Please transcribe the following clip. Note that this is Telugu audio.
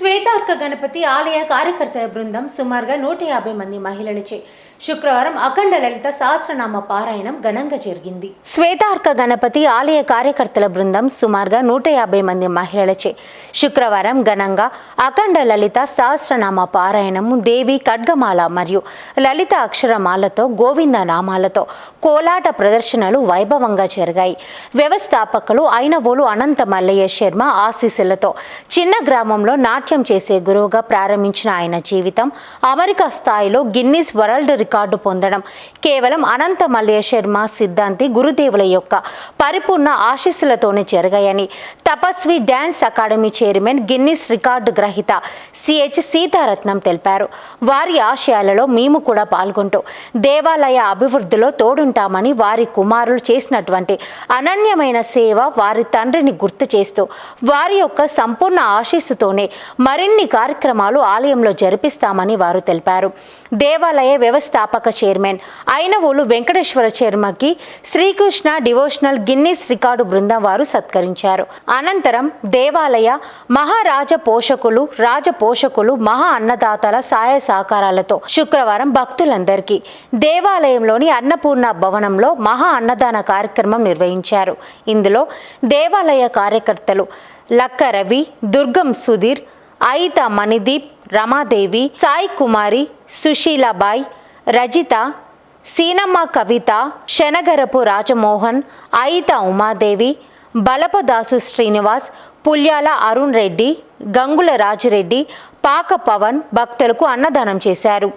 శ్వేతార్క గణపతి ఆలయ కార్యకర్తల బృందం సుమారుగా నూట యాభై మంది మహిళలచే శుక్రవారం అఖండ లలిత సహస్రనామ పారాయణం ఘనంగా జరిగింది. శ్వేతార్క గణపతి ఆలయ కార్యకర్తల బృందం సుమారుగా నూట యాభై మంది మహిళలచే శుక్రవారం ఘనంగా అఖండ లలిత సహస్రనామ పారాయణం దేవి ఖడ్గమాల మరియు లలిత అక్షరమాలతో గోవింద నామాలతో కోలాట ప్రదర్శనలు వైభవంగా జరిగాయి. వ్యవస్థాపకులు అయినవోలు అనంత మల్లయ్య శర్మ ఆశీస్సులతో చిన్న గ్రామంలో నాట్య చేసే గురువుగా ప్రారంభించిన ఆయన జీవితం అమెరికా స్థాయిలో గిన్నిస్ వరల్డ్ రికార్డు పొందడం. కేవలం అనంత మల్లయ్య శర్మ సిద్ధాంతి గురుదేవుల యొక్క పరిపూర్ణ ఆశీస్సులతోనే జరిగాయని. Tapasvi dance academy chairman Guinness record గ్రహీత సిహెచ్ సీతారత్నం తెలిపారు. వారి ఆశయాలలో మేము కూడా పాల్గొంటూ దేవాలయ అభివృద్ధిలో తోడుంటామని వారి కుమారులు చేసినటువంటి అనన్యమైన సేవ వారి తండ్రిని గుర్తు చేస్తూ వారి యొక్క సంపూర్ణ ఆశీస్సుతోనే మరిన్ని కార్యక్రమాలు ఆలయంలో జరిపిస్తామని వారు తెలిపారు. దేవాలయ వ్యవస్థాపక చైర్మన్ అయినవోలు వెంకటేశ్వర శర్మకి శ్రీకృష్ణ డివోషనల్ గిన్నీస్ రికార్డు బృందం వారు సత్కరించారు. అనంతరం దేవాలయ మహారాజ పోషకులు రాజ పోషకులు మహా అన్నదాతల సహాయ సహకారాలతో శుక్రవారం భక్తులందరికీ దేవాలయంలోని అన్నపూర్ణ భవనంలో మహా అన్నదాన కార్యక్రమం నిర్వహించారు. ఇందులో దేవాలయ కార్యకర్తలు లక్క రవి దుర్గం సుధీర్ అయిత మణిదీప్ రమాదేవి సాయి కుమారి సుశీలబాయ్ రజిత సీనమ్మ కవిత శనగరపు రాజమోహన్ అయిత ఉమాదేవి బలపదాసు శ్రీనివాస్ పుల్యాల అరుణ్ రెడ్డి గంగుల రాజురెడ్డి పాక పవన్ భక్తులకు అన్నదానం చేశారు.